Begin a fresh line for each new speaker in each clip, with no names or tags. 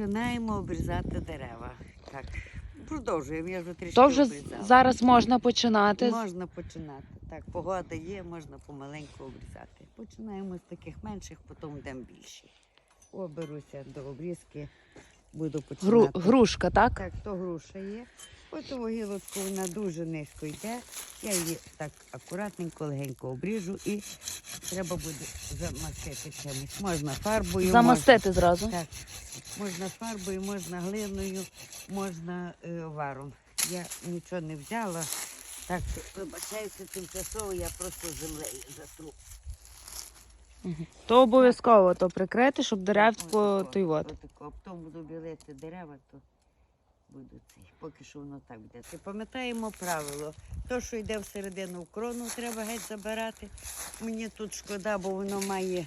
Починаємо обрізати дерева. Так, продовжуємо, я вже трішки
То вже
обрізала.
зараз можна починати.
Можна починати. Так, погода є, можна помаленьку обрізати. Починаємо з таких менших, потім йдемо більші. Оберуся до обрізки, буду
Гру, грушка, так?
Так, то груша є. Ось у гілочку вона дуже низько йде. Я її так акуратненько, легенько обріжу і треба буде замастити чимось. Можна фарбою.
Замастити зразу.
Можна, так, можна фарбою, можна глиною, можна е, варом. Я нічого не взяла. Так, вибачаюся тимчасово, я просто землею затру.
То обов'язково то прикрити, щоб деревко той
отако. А Потім буду білити дерева, то буду цей. Поки що воно так буде. Ти пам'ятаємо правило. То, що йде всередину в крону, треба геть забирати. Мені тут шкода, бо воно має.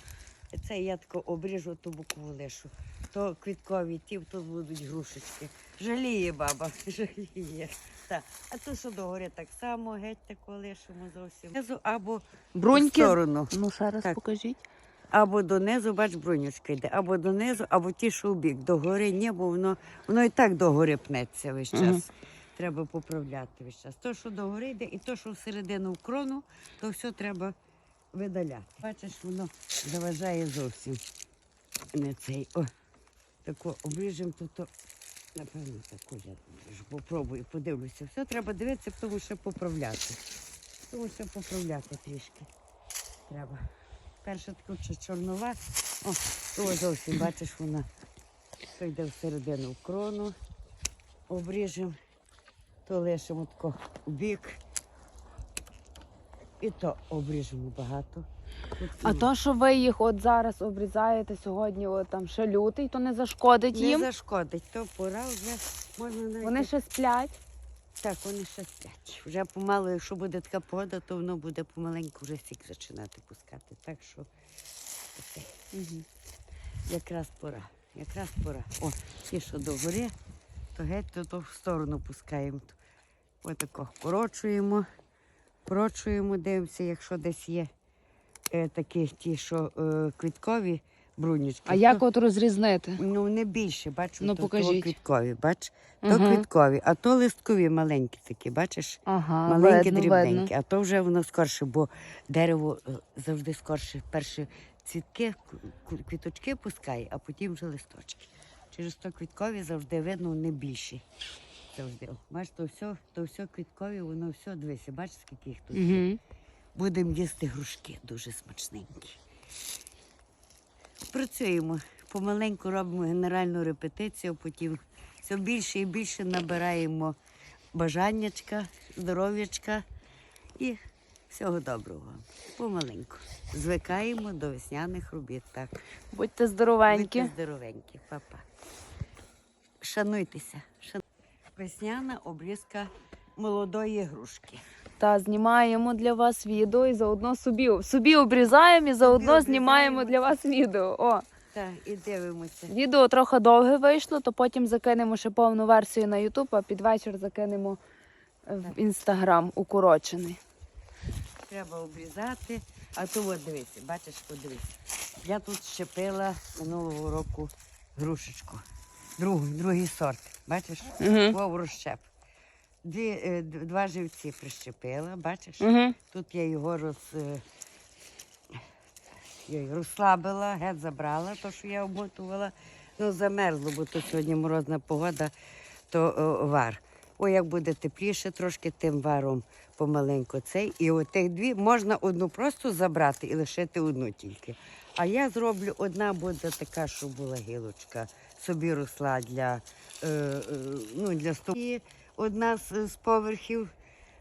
Це я обріжу ту букву лишу. То квіткові ті, тут будуть грушечки. Жаліє баба, жаліє. Так. А то, що догори так само, геть тако лишимо зовсім. Знизу Або в сторону.
Ну, ще раз
Так.
покажіть.
Або донизу, бач, брунючка йде, або донизу, або ті, що у бік. Догори ні, бо воно, воно і так догори пнеться весь час.
Мгм.
Треба поправляти весь час. То, що догори йде, і то, що всередину в крону, то все треба видаляти. Бачиш, воно заважає зовсім не цей. О, тако обріжемо тут. Напевно, таку я обріжу. Попробую, подивлюся. Все треба дивитися, тому що поправляти. Тому що поправляти трішки треба. Перша така чорнова. О, то зовсім бачиш, вона то всередину в крону. Обріжемо, то лишимо тако бік. І то обріжемо багато.
А то, що ви їх от зараз обрізаєте сьогодні, от там ще лютий, то не зашкодить
не
їм.
зашкодить, то пора вже можна навіть.
Вони ще сплять.
Так, вони ще сплять. Вже помалу, якщо буде така погода, то воно буде помаленьку вже сік починати пускати. Так що.
Угу.
Якраз пора. Якраз пора. О, ті, що догори, то геть то, то в сторону пускаємо. Отако корочуємо, корочуємо, дивимося, якщо десь є е, такі ті, що е, квіткові брунючки.
А як от розрізнити?
ну не більше, бачу,
Ну,
то, то квіткові, бач? То
Мгм.
квіткові, а то листкові маленькі такі, бачиш?
Ага,
Маленькі,
видно,
дрібненькі,
видно.
а то вже воно скорше, бо дерево е, завжди скорше перші цвітки, ку- квіточки пускає, а потім вже листочки. Через то квіткові завжди видно, вони більші. Завжди. Бачиш, то все, то все квіткові, воно все, дивися, бачиш, скільки їх тут. є.
Угу.
Будемо їсти грушки, дуже смачненькі. Працюємо. Помаленьку робимо генеральну репетицію, потім все більше і більше набираємо бажаннячка, здоров'ячка і всього доброго. Помаленьку. Звикаємо до весняних робіт. Так.
Будьте здоровенькі.
Будьте здоровенькі, папа. Шануйтеся. Шан... Весняна обрізка молодої грушки.
Та знімаємо для вас відео і заодно собі, собі обрізаємо і заодно
обрізаємо.
знімаємо для вас відео. О,
Так, і дивимося.
відео трохи довге вийшло, то потім закинемо ще повну версію на YouTube, а під вечір закинемо в інстаграм укорочений.
Треба обрізати. А то от дивися, бачиш, подивись. Я тут щепила минулого року грушечку. Другий, другий сорт. Бачиш?
Угу.
Вов розщеп. Дві, е, д- два живці прищепила, бачиш?
Угу.
Тут я його роз, е, я його розслабила, геть забрала, то, що я обмотувала. Ну, замерзло, бо то сьогодні морозна погода, то о, вар. О, як буде тепліше трошки, тим варом помаленьку цей. І отих дві можна одну просто забрати і лишити одну тільки. А я зроблю одна буде така, щоб була гілочка, собі росла для, е, е, ну, для столу. І одна з, з поверхів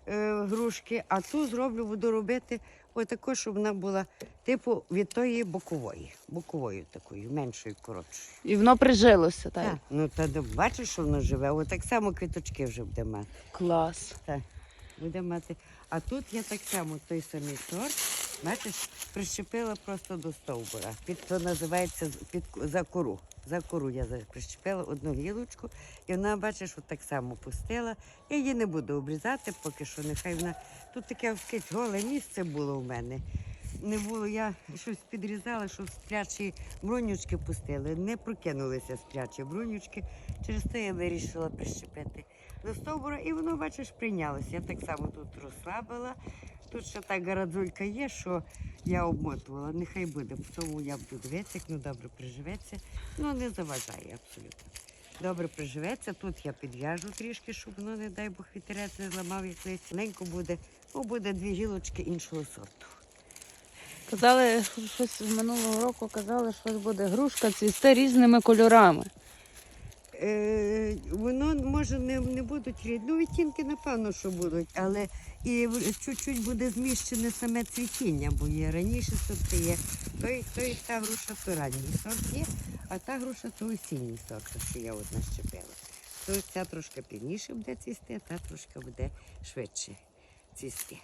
е, грушки, а ту зроблю, буду робити отако, щоб вона була типу від тої бокової, боковою такою, меншою, коротшою.
І воно прижилося, так?
Так. Ну та бачиш, що воно живе, от так само квіточки вже буде мати.
Клас.
Так, буде мати. А тут я так само той самий сорт, бачиш, прищепила просто до стовбура. Під то називається під за кору. За кору я прищепила одну гілочку, і вона, бачиш, от так само пустила. Я її не буду обрізати, поки що нехай вона. Тут таке якесь голе місце було в мене. не було. Я щось підрізала, щоб сплячі брунючки пустили. Не прокинулися сплячі брунючки. Через те я вирішила прищепити до стовбура, і воно, бачиш, прийнялося. Я так само тут розслабила. Тут ще та гарадзулька є, що я обмотувала. Нехай буде. Тому я буду дивитися, як ну добре приживеться. Ну не заважає абсолютно. Добре приживеться. Тут я підв'яжу трішки, щоб воно, не дай Бог, вітерець не зламав як листя. Маленько буде, ну буде дві гілочки іншого сорту.
Казали, що щось минулого року казали, що буде грушка цвісте різними кольорами.
Е, воно може не, не будуть різні. Ну, відтінки, напевно, що будуть, але і чуть-чуть буде зміщене саме цвітіння, бо є раніше сорти є. Той, той та груша то ранній сорт є, а та груша то осінній сорт, що я от нащепила. То ця трошки пізніше буде цвісти, а та трошки буде швидше цвісти.